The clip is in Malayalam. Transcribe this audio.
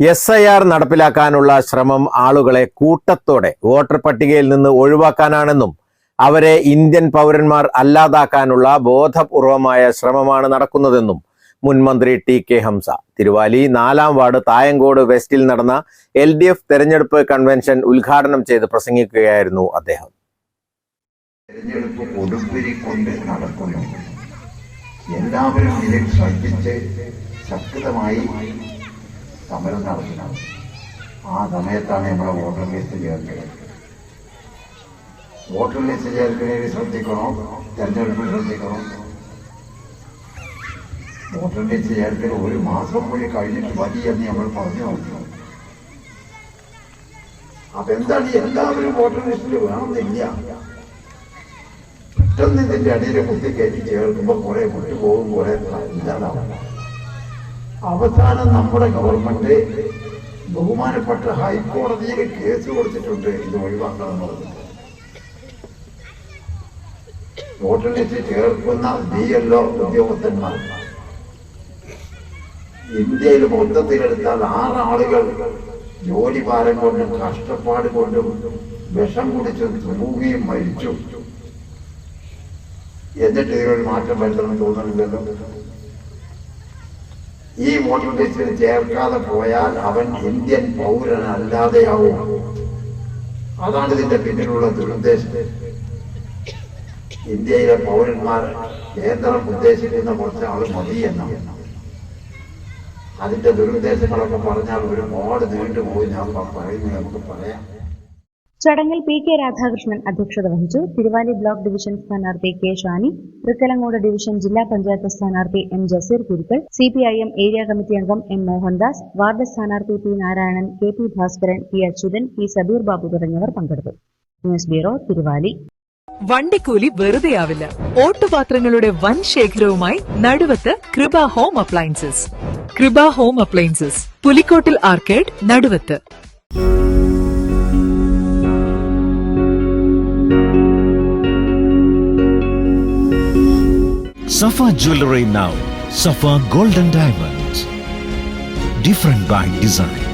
S I R നടപ്പിലാക്കാനുള്ള ശ്രമം ആളുകളെ കൂട്ടത്തോടെ വോട്ടർ പട്ടികയിൽ നിന്ന് ഒഴിവാക്കാനാണെന്നും അവരെ ഇന്ത്യൻ പൗരന്മാർ അല്ലാതാക്കാനുള്ള ബോധപൂർവമായ ശ്രമമാണ് നടക്കുന്നതെന്നും മുൻമന്ത്രി ടി കെ ഹംസ. തിരുവാലി നാലാം വാർഡ് തായങ്കോട് വെസ്റ്റിൽ നടന്ന എൽ ഡി എഫ് തെരഞ്ഞെടുപ്പ് കൺവെൻഷൻ ഉദ്ഘാടനം ചെയ്ത് പ്രസംഗിക്കുകയായിരുന്നു അദ്ദേഹം. എല്ലാവരും ഇതിൽ ശ്രദ്ധിച്ച് ശക്തമായി സമരം നടത്തണം ആ സമയത്താണ് നമ്മളെ വോട്ടർ ലിസ്റ്റ് ചേർക്കുന്നത്. വോട്ടർ ലിസ്റ്റ് ചേർക്കുന്നതിന് ശ്രദ്ധിക്കണോ? തെരഞ്ഞെടുപ്പിൽ ശ്രദ്ധിക്കണോ? വോട്ടർ ലിസ്റ്റ് ചേർക്കൽ ഒരു മാസം കൂടി കഴിഞ്ഞിട്ട് മതി എന്ന് നമ്മൾ പറഞ്ഞു നോക്കണം അപ്പൊ എന്താണ് എല്ലാവരും വോട്ടർ ലിസ്റ്റിൽ വേണമെന്നില്ല. പെട്ടെന്ന് ഇതിന്റെ അടിയിലെ കുത്തി കയറ്റി ചേർക്കുമ്പോ കുറെ വിട്ടുപോകും കുറെ ഇല്ലാതാവും അവസാനം നമ്മുടെ ഗവൺമെന്റ് ബഹുമാനപ്പെട്ട ഹൈക്കോടതിയിൽ കേസ് കൊടുത്തിട്ടുണ്ട് ഇത് ഒഴിവാക്കണമെന്നുള്ളത് വോട്ടർ ലിസ്റ്റ് ചേർക്കുന്ന ബി എൽ ഒ ഉദ്യോഗസ്ഥന്മാർ. ഇന്ത്യയിൽ മൊത്തത്തിലെടുത്താൽ ആറാളുകൾ ജോലി ഭാരം കൊണ്ടും കഷ്ടപ്പാട് കൊണ്ടും വിഷം കുടിച്ചും തൂങ്ങുകയും മരിച്ചു. എന്നിട്ട് ഇതിനൊരു മാറ്റം വരുത്തണം തോന്നുന്നില്ലല്ലോ? ഈ വോട്ടർ ലിസ്റ്റിൽ ചേർക്കാതെ പോയാൽ അവൻ ഇന്ത്യൻ പൗരനല്ലാതെയാവും. അതാണ് ഇതിന്റെ പിന്നിലുള്ള ദുരുദ്ദേശം. ഇന്ത്യയിലെ പൗരന്മാർ കേന്ദ്രം ഉദ്ദേശിക്കുന്ന കുറച്ച് ആൾ മതി എന്നാണ്. അതിന്റെ ദുരുദ്ദേശങ്ങളൊക്കെ പറഞ്ഞാൽ ഒരു മോഡ് നീണ്ടുപോയി ഞാൻ പറയുന്നത് നമുക്ക് പറയാം. ചടങ്ങിൽ പി കെ രാധാകൃഷ്ണൻ അധ്യക്ഷത വഹിച്ചു. തിരുവാലി ബ്ലോക്ക് ഡിവിഷൻ സ്ഥാനാർത്ഥി കെ ഷാനി തൃക്കലങ്ങോട് ഡിവിഷൻ ജില്ലാ പഞ്ചായത്ത് സ്ഥാനാർത്ഥി M Jaseer Kurukkal C P I M area committee അംഗം എം മോഹൻദാസ് വാർഡ് സ്ഥാനാർത്ഥി P Narayanan K P Bhaskaran P Achuthan P Sabeer Babu തുടങ്ങിയവർ പങ്കെടുത്തു. News bureau Thiruvali. വണ്ടിക്കൂലി വെറുതെയാവില്ല. ഓട്ടുപാത്രങ്ങളുടെ വൻ ശേഖരവുമായി Naduvath Kripa home appliances. Kripa home appliances. Pulikkottil arcade Naduvath. Safa Jewelry now. Safa Golden Diamonds. Different by design.